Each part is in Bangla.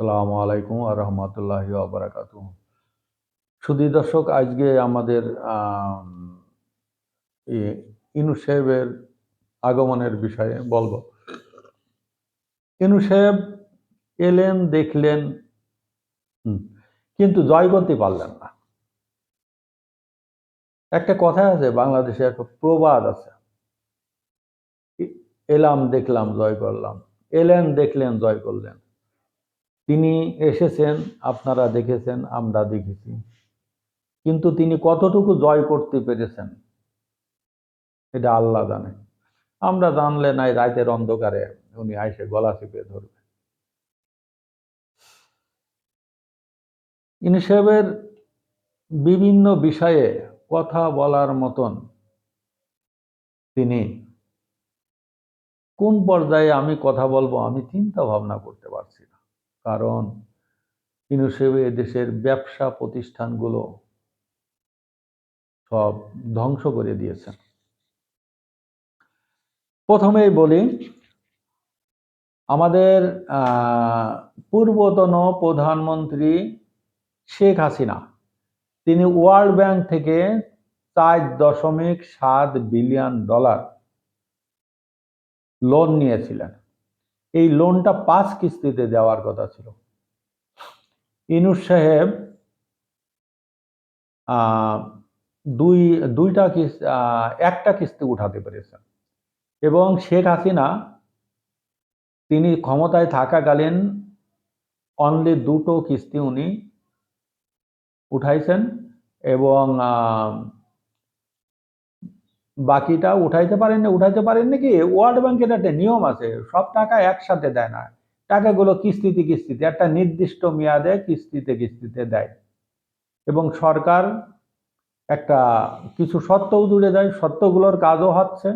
সালামু আলাইকুম আ রহমতুল্লাহি আবরাকাতু সুদী দর্শক, আজকে আমাদের ইনু সাহেবের আগমনের বিষয়ে বলব। ইনু সাহেব এলেন, দেখলেন কিন্তু জয় করতে পারলেন না। একটা কথা আছে, বাংলাদেশে একটা প্রবাদ আছে। এলাম, দেখলাম, জয় করলাম। এলেন, দেখলেন, জয় করলেন। তিনি এসেছেন, আপনারা দেখেছেন, আমরা দেখেছি। কিন্তু তিনি কতটুকু জয় করতে পেরেছেন, এটা আল্লাহ জানে। আমরা জানলে নাই রাতের অন্ধকারে উনি আইসে গলা চিপে ধরবে। ইনি বিভিন্ন বিষয়ে কথা বলার মতন তিনি। কোন পর্যায়ে আমি কথা বলব, আমি চিন্তা ভাবনা করতে পারছি কারণ ইনুসেবে দেশের ব্যবসা প্রতিষ্ঠানগুলো সব ধ্বংস করে দিয়েছেন প্রথমেই বলি, আমাদের পূর্বতন প্রধানমন্ত্রী শেখ হাসিনা, তিনি ওয়ার্ল্ড ব্যাংক থেকে চার দশমিক সাত বিলিয়ন ডলার লোন নিয়েছিলেন। এই লোনটা পাঁচ কিস্তিতে দেওয়ার কথা ছিল। ইনুস সাহেব দুই, দুইটা কিস্তি একটা কিস্তি উঠাতে পেরেছেন এবং শেখ হাসিনা তিনি ক্ষমতায় থাকাকালীন অনলি দুটো কিস্তি উনি উঠাইছেন এবং বাকিটা উঠাইতে পারেন না, উঠাইতে পারেন নাকি? ওয়ার্ল্ড ব্যাংকের একটা নিয়ম আছে, সব টাকা একসাথে দেয় না। টাকাগুলো কিস্তিতে কিস্তিতে, একটা নির্দিষ্ট মেয়াদে কিস্তিতে কিস্তিতে দেয়। এবং সরকার একটা কিছু সত্ত্বও জুড়ে দেয়, সত্ত্বগুলোর কাজও হচ্ছে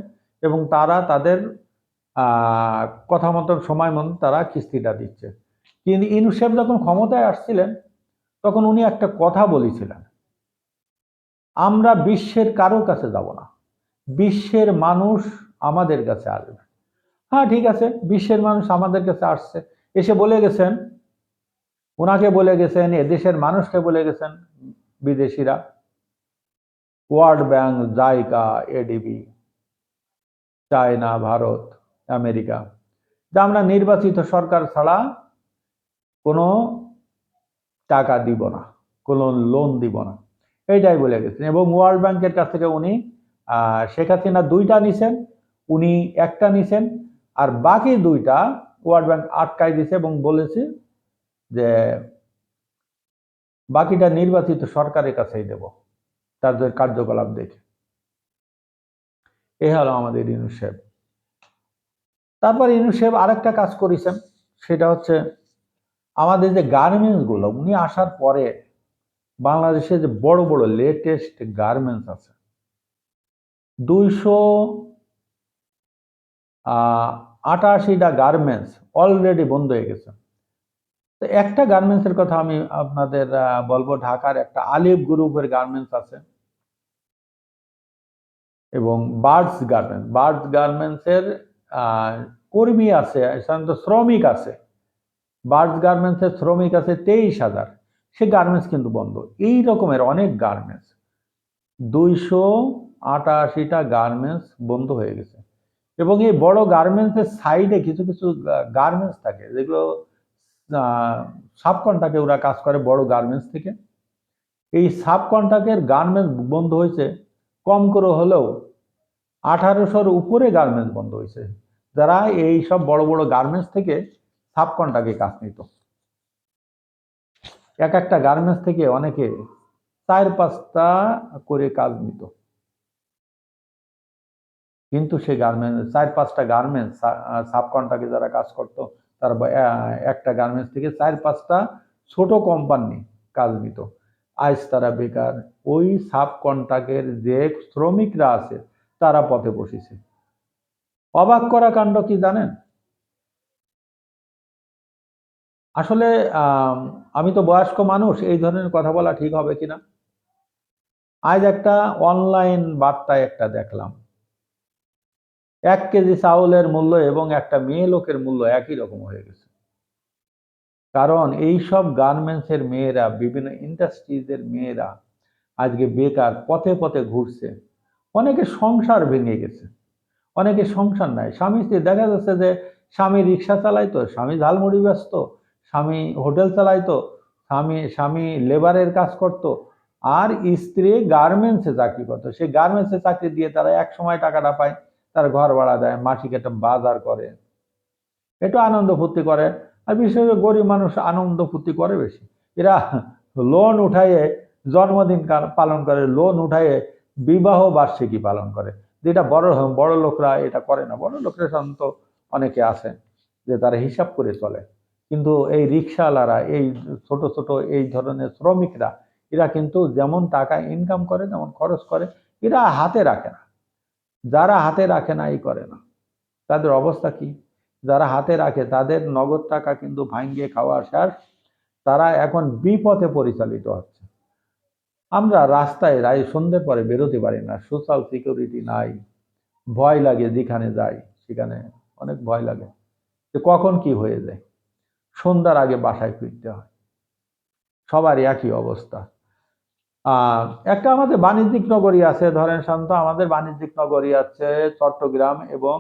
এবং তারা তাদের কথা মতন সময় মতন তারা কিস্তিটা দিচ্ছে। কিন্তু ইনুসেফ যখন ক্ষমতায় আসছিলেন, তখন উনি একটা কথা বলেছিলেন, আমরা বিশ্বের কারও কাছে যাব না। বিশ্বের মানুষ আমাদের কাছে আসবে। হ্যাঁ ঠিক আছে, বিশ্বের মানুষ আমাদের কাছে আসছে। এসে বলে গেছেন, ওনাকে বলে গেছেন, এদেশের মানুষকে বলে গেছেন, বিদেশিরা। World bank, JICA, ADB, China, Bharat, America. যে আমরা নির্বাচিত সরকার ছাড়া কোনো টাকা দিব না, কোনো লোন দিব না। এইটাই বলে গেছেন। এবং ওয়ার্ল্ড ব্যাংকের কাছ থেকে উনি শেখ হাসিনা দুইটা নিছেন, উনি একটা নিছেন, আর বাকি দুইটা ওয়ার্ল্ড ব্যাংক আটকাই দিছে এবং বলেছে যে বাকিটা নির্বাচিত সরকারের কাছেই দেব তাদের কার্যকলাপ দেখে। এ হলো আমাদের ইউনুসেফ তারপর ইউনুসেফ আরেকটা কাজ করেছেন, সেটা হচ্ছে আমাদের যে গার্মেন্টসগুলো উনি আসার পরে বাংলাদেশে যে বড় বড় লেটেস্ট গার্মেন্টস আছে দুইশো আটাশিটা গার্মেন্টস অলরেডি বন্ধ হয়ে গেছে। তো একটা গার্মেন্টসের কথা আমি আপনাদের বলব, ঢাকার একটা আলিফ গ্রুপের গার্মেন্টস আছে। এবং বার্ডস গার্মেন্টস বার্ডস গার্মেন্টসের কর্মী আছে, সাধারণত শ্রমিক আছে। বার্ডস গার্মেন্টসের শ্রমিক আছে তেইশ হাজার। সে গার্মেন্টস কিন্তু বন্ধ। এই রকমের অনেক গার্মেন্টস দুইশো আটাশিটা গার্মেন্টস বন্ধ হয়ে গেছে। এবং এই বড় গার্মেন্টসের সাইডে কিছু কিছু গার্মেন্টস থাকে, যেগুলো সাব কন্ট্রাক্টে ওরা কাজ করে বড় গার্মেন্টস থেকে। এই সাব কন্ট্রাক্টের গার্মেন্টস বন্ধ হয়েছে, কম করে হলেও আঠারোশোর উপরে গার্মেন্টস বন্ধ হয়েছে, যারা এই সব বড় বড় গার্মেন্টস থেকে সাব কন্ট্রাক্টে কাজ নিত। এক একটা গার্মেন্টস থেকে অনেকে চার পাঁচটা করে কাজ নিত। কিন্তু সেই গার্মেন্টস চার পাঁচটা গার্মেন্টস সাব কন্ট্রাক্টে যারা কাজ করতো, তার একটা গার্মেন্টস থেকে চার পাঁচটা ছোট কোম্পানি কাজ নিত আজ তারা বেকার। ওই সাব কন্ট্রাক্টের যে শ্রমিকরা আছে, তারা পথে বসেছে। অবাক করা কাণ্ড কি জানেন? আসলে, আমি তো বয়স্ক মানুষ, এই ধরনের কথা বলা ঠিক হবে কিনা? আজ একটা অনলাইন বার্তায় একটা দেখলাম। এক কেজি চাউলের মূল্য এবং একটা মেয়ে লোকের মূল্য একই রকম হয়ে গেছে। কারণ এই সব গার্মেন্টসের মেয়েরা, বিভিন্ন ইন্ডাস্ট্রিজের মেয়েরা আজকে বেকার, পথে পথে ঘুরছে। অনেকে সংসার ভেঙে গেছে। অনেকে সংসার নাই। স্বামী স্ত্রী, দেখা যাচ্ছে যে স্বামী রিক্সা চালাইতো স্বামী ঝালমুড়ি ব্যস্ত, স্বামী হোটেল চালাইতো স্বামী স্বামী লেবারের কাজ করত। আর স্ত্রী গার্মেন্টসে চাকরি করতো। সেই গার্মেন্টসে চাকরি দিয়ে তারা এক সময় টাকাটা পায়। তার ঘর ভাড়া দেয়, মাসিক একটা বাজার করে। একটু আনন্দ ফুর্তি করে। আর বিশেষ করে গরিব মানুষ আনন্দ ফুর্তি করে বেশি। এরা লোন উঠাইয়ে জন্মদিন পালন করে লোন উঠাইয়ে বিবাহ বার্ষিকী পালন করে। যেটা বড় বড় লোকরা এটা করে না। বড় লোকরা সাধারণত অনেকে আছে যে তারা হিসাব করে চলে। কিন্তু এই রিক্সাওয়ালারা, এই ছোট ছোট, এই ধরনের শ্রমিকরা, এরা কিন্তু যেমন টাকা ইনকাম করে যেমন খরচ করে, এরা হাতে রাখে না। যারা হাতে রাখে না, এই করে না। তাদের অবস্থা কি? যারা হাতে রাখে, তাদের নগদ টাকা কিন্তু ভাঙ্গিয়ে খাওয়া শেষ তারা এখন বিপথে পরিচালিত হচ্ছে। আমরা রাস্তায় রায় সন্ধ্যের পরে বেরোতে পারি না সোশ্যাল সিকিউরিটি নাই, ভয় লাগে যেখানে যাই, সেখানে অনেক ভয় লাগে যে কখন কি হয়ে যায়। সন্ধ্যার আগে বাসায় ফিরতে হয়। সবারই একই অবস্থা। একটা আমাদের বাণিজ্যিক নগরী আছে, ধরেন শান্ত, আমাদের বাণিজ্যিক নগরী আছে চট্টগ্রাম এবং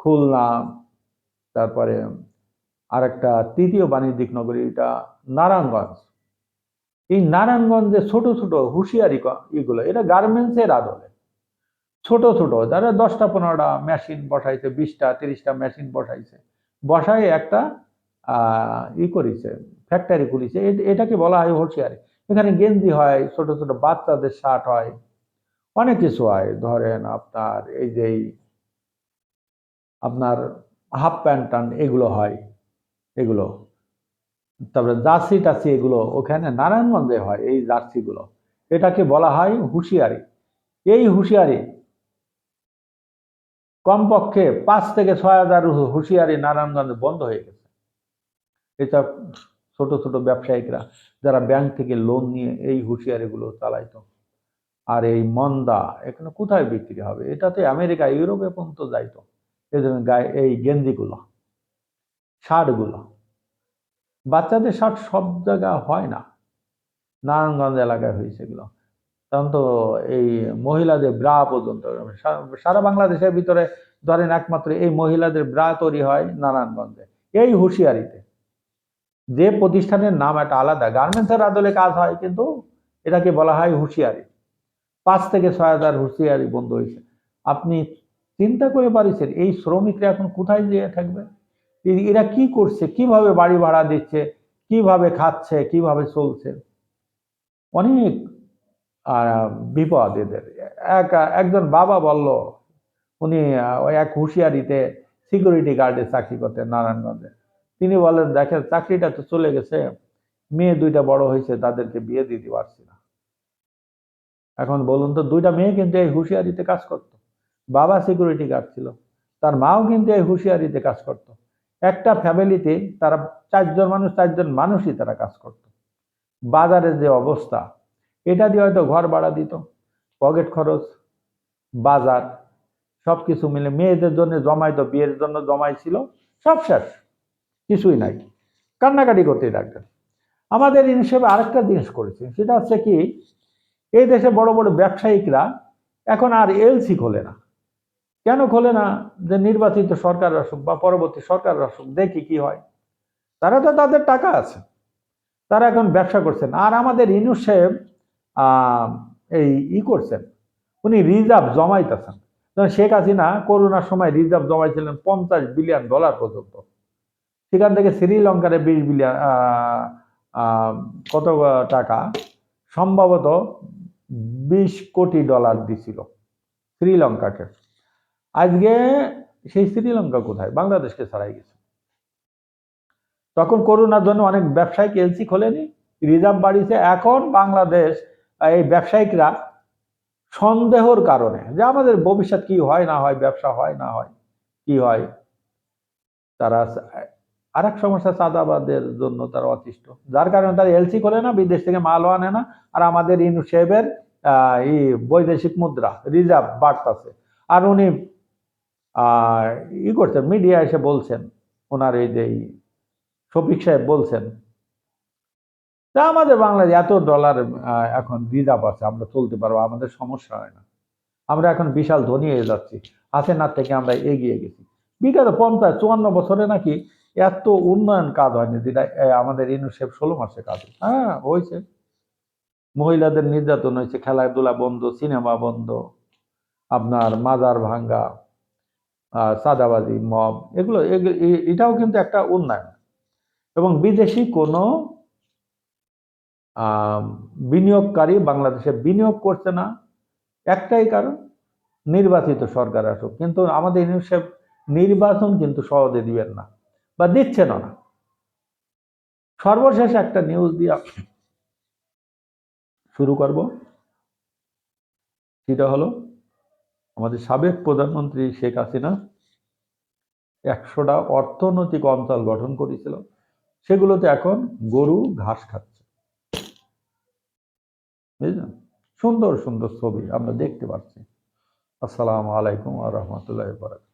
খুলনা, তারপরে আরেকটা তৃতীয় বাণিজ্যিক নগরী, এটা নারায়ণগঞ্জ। এই নারায়ণগঞ্জে ছোট ছোট হুঁশিয়ারি এগুলো, এটা গার্মেন্টসের আদলে। ছোট ছোট, যারা দশটা পনেরোটা মেশিন বসাইছে, বিশটা, তিরিশটা মেশিন বসাইছে, বসায় একটা ই করেছে, ফ্যাক্টরি খুলিছে এটাকে বলা হয় হুঁশিয়ারি। এখানে গেঞ্জি হয়, ছোট ছোট বাচ্চাদের শার্ট হয়, অনেক কিছু হয়। ধরেন আপনার এই যে আপনার হাফ প্যান্ট টান এগুলো হয়, এগুলো। তারপরে জার্সি টাসি এগুলো ওখানে নারায়ণগঞ্জে হয়, এই জার্সিগুলো। এটাকে বলা হয় হুঁশিয়ারি। এই হুঁশিয়ারি কমপক্ষে পাঁচ থেকে ছয় হাজার হুঁশিয়ারি নারায়ণগঞ্জে বন্ধ হয়ে গেছে। এটা ছোট ছোট ব্যবসায়িকরা যারা ব্যাংক থেকে লোন নিয়ে এই হুঁশিয়ারিগুলো চালাইতো। আর এই মন্দা, এখানে কোথায় বিক্রি হবে? এটাতে আমেরিকা, ইউরোপে পর্যন্ত যাইতো। এই জন্য গায়ে, এই গেঞ্জিগুলো, শার্টগুলো। বাচ্চাদের শার্ট সব জায়গায় হয় না। নারায়ণগঞ্জ এলাকায় হয়েছে এগুলো। তখন তো এই মহিলাদের ব্রা পর্যন্ত সারা বাংলাদেশের ভিতরে ধরেন একমাত্র এই মহিলাদের ব্রা তৈরি হয় নারায়ণগঞ্জে। এই হুঁশিয়ারিতে। যে প্রতিষ্ঠানের নাম একটা আলাদা গার্মেন্টসের আদলে কাজ হয়, কিন্তু এটাকে বলা হয় হুঁশিয়ারি। পাঁচ থেকে ছয় হাজার হুঁশিয়ারি বন্ধ হয়েছে। আপনি চিন্তা করে পারিছেন, এই শ্রমিকরা এখন কোথায় যেয়ে থাকবে? এরা কি করছে? কীভাবে বাড়ি ভাড়া দিচ্ছে? কীভাবে খাচ্ছে? কীভাবে চলছে? অনেক বিপদ এদের। এক, একজন বাবা বলল, উনি এক হুঁশিয়ারিতে সিকিউরিটি গার্ডে চাকরি করতেন নারায়ণগঞ্জে। তিনি বলেন, দেখেন, চাকরিটা তো চলে গেছে। মেয়ে দুইটা বড় হয়েছে, তাদেরকে বিয়ে দিতে পারছি না। এখন বলুন তো, দুইটা মেয়ে কিন্তু এই হুঁশিয়ারিতে কাজ করতো। বাবা সিকিউরিটি গার্ড ছিল, তার মাও কিন্তু এই হুঁশিয়ারিতে কাজ করত। একটা ফ্যামিলিতে তারা চারজন মানুষ, চারজন মানুষই তারা কাজ করত। বাজারের যে অবস্থা, এটা দিয়ে হয়তো ঘর ভাড়া দিত পকেট খরচ, বাজার সব কিছু মিলে মেয়েদের জন্য জমাইতো বিয়ের জন্য জমাইছিল সব শেষ। কিছুই নাই। কান্নাকাটি করতেই থাকতেন। আমাদের হিসেবে আরেকটা জিনিস করেছে সেটা হচ্ছে কি এই দেশে বড় বড় ব্যবসায়িকরা এখন আর এলসি খোলে না। কেন খোলে না? যে নির্বাচিত সরকার আসুক বা পরবর্তী সরকার আসুক দেখি কি হয়। তারা তো তাদের টাকা আছে। তারা এখন ব্যবসা করছেন। আর আমাদের ইনু সাহেব আহ, এই ই করছেন। উনি রিজার্ভ জমাইতেছেন। শেখ হাসিনা করোনার সময় রিজার্ভ জমাইছিলেন পঞ্চাশ বিলিয়ন ডলার পর্যন্ত। সেখান থেকে শ্রীলঙ্কারে বিশ বিলিয়ন কত টাকা? সম্ভবত বিশ কোটি ডলার দিছিল শ্রীলঙ্কাকে। আজকে সেই শ্রীলঙ্কা কোথায়? বাংলাদেশকে ছাড়াই গেছে। তখন করোনার জন্য অনেক ব্যবসায়িক এলসি খোলেনি, রিজার্ভ বাড়িছে এখন বাংলাদেশ, এই ব্যবসায়িকরা সন্দেহর কারণে, যে আমাদের ভবিষ্যৎ কি হয়, না হয়, ব্যবসা হয়, না হয়, কি হয়, তারা আর এক সমস্যা চাঁদাবাদের জন্য তারা অতিষ্ঠ। যার কারণে তারা এলসি করে না, বিদেশ থেকে মালও আনে না, আর আমাদের ইনু সাহেবের এই বৈদেশিক মুদ্রা, রিজার্ভ বাড়তাছে। আর উনি ই করছেন, মিডিয়া এসে বলছেন ওনার এই যে, শফিক সাহেব বলছেন, তা আমাদের বাংলাদেশ এত ডলার এখন রিজার্ভ আছে, আমরা চলতে পারব, আমাদের সমস্যা হয় না। আমরা এখন বিশাল ধনী হয়ে যাচ্ছি, হাসিনার থেকে আমরা এগিয়ে গেছি। বিগত পঞ্চাশ, চুয়ান্ন বছরে নাকি এত উন্নয়ন কাজ হয়নি যেটা আমাদের ইউনিসেফ ষোলো মাসে কাজ। হ্যাঁ হয়েছে। মহিলাদের নির্যাতন হয়েছে খেলাধুলা বন্ধ সিনেমা বন্ধ আপনার মাজার ভাঙ্গা আহ, চাঁদাবাজি মব এগুলো এটাও কিন্তু একটা উন্নয়ন। এবং বিদেশি কোনো বিনিয়োগকারী বাংলাদেশে বিনিয়োগ করছে না। একটাই কারণ নির্বাচিত সরকার আসুক। কিন্তু আমাদের ইউনিসেফ নির্বাচন কিন্তু সহজে দিবেন না। বা দিচ্ছেন না। সর্বশেষ একটা নিউজ দিয়ে শুরু করব। সেটা হলো, আমাদের সাবেক প্রধানমন্ত্রী শেখ হাসিনা একশোটা অর্থনৈতিক অঞ্চল গঠন করেছিল। সেগুলোতে এখন গরু, ঘাস খাচ্ছে। বুঝলেন? সুন্দর সুন্দর ছবি আমরা দেখতে পাচ্ছি। আসসালামু আলাইকুম আ রহমতুল্লাহ বারাকাতুহু।